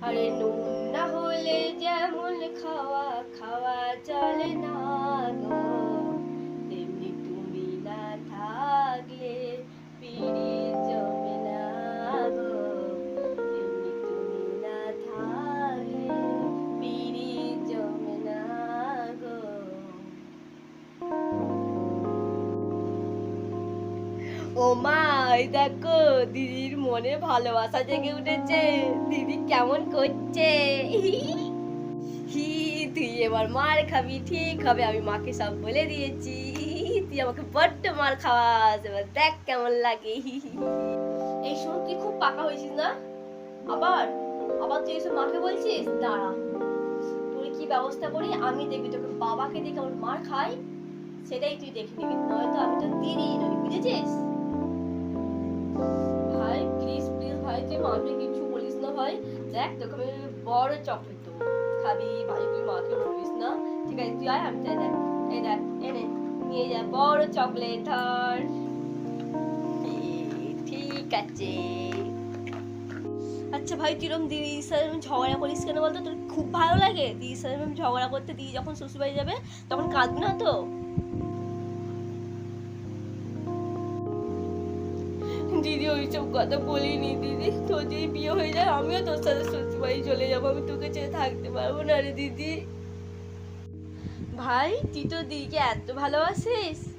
আরে নুন না হলে যেমন খাওয়া খাওয়া চলে না। ও মা দেখো, দিদির মনে ভালোবাসা জেগে উঠেছে। দিদি কেমন করছে? হি, তুই এবার মার খাবি, ঠিক হবে, আমি মাকে সব বলে দিয়েছি। তুই আমাকে বড্ড মার খাওয়াস, এবার দেখ কেমন লাগে। এই সময় তুই খুব পাকা হয়েছিস না? আবার আবার তুই এসব মাকে বলছিস? দাঁড়া, তোর কি ব্যবস্থা করি আমি দেখবি, তোকে বাবাকে দেখে আমার মার খাই, সেটাই তুই দেখে নিবি, নয়তো আমি তো দিদি নই বুঝেছিস? তুই কিছু বলিস না ভাই? দেখ, তোকে আমি বড় চকলেট দেবো। খাবি ভাই তুই মাকে বলিস না। ঠিক আছে, তুই আয়, আমি তাই দেখ। এই দেখ এনে নিয়ে যা, বড় চকলেট ধর। ঠিক আছে। আচ্ছা ভাই দিদির সাথে এরম ঝগড়া করিস কেন বলতো? তোর খুব ভালো লাগে। দিদির সাথে এরম ঝগড়া করতে, দিদি যখন শ্বশুরবাড়ি যাবে, তখন কাঁদবি না তো? দিদি ওইসব কথা বলিনি, দিদি। তোর যদি বিয়ে হয়ে যায়, আমিও তোর সাথে শ্বশুরবাড়ি চলে যাব। আমি তোকে চেয়ে থাকতে পারব না রে দিদি। ভাই তুই তো দিদিকে এত ভালোবাসিস?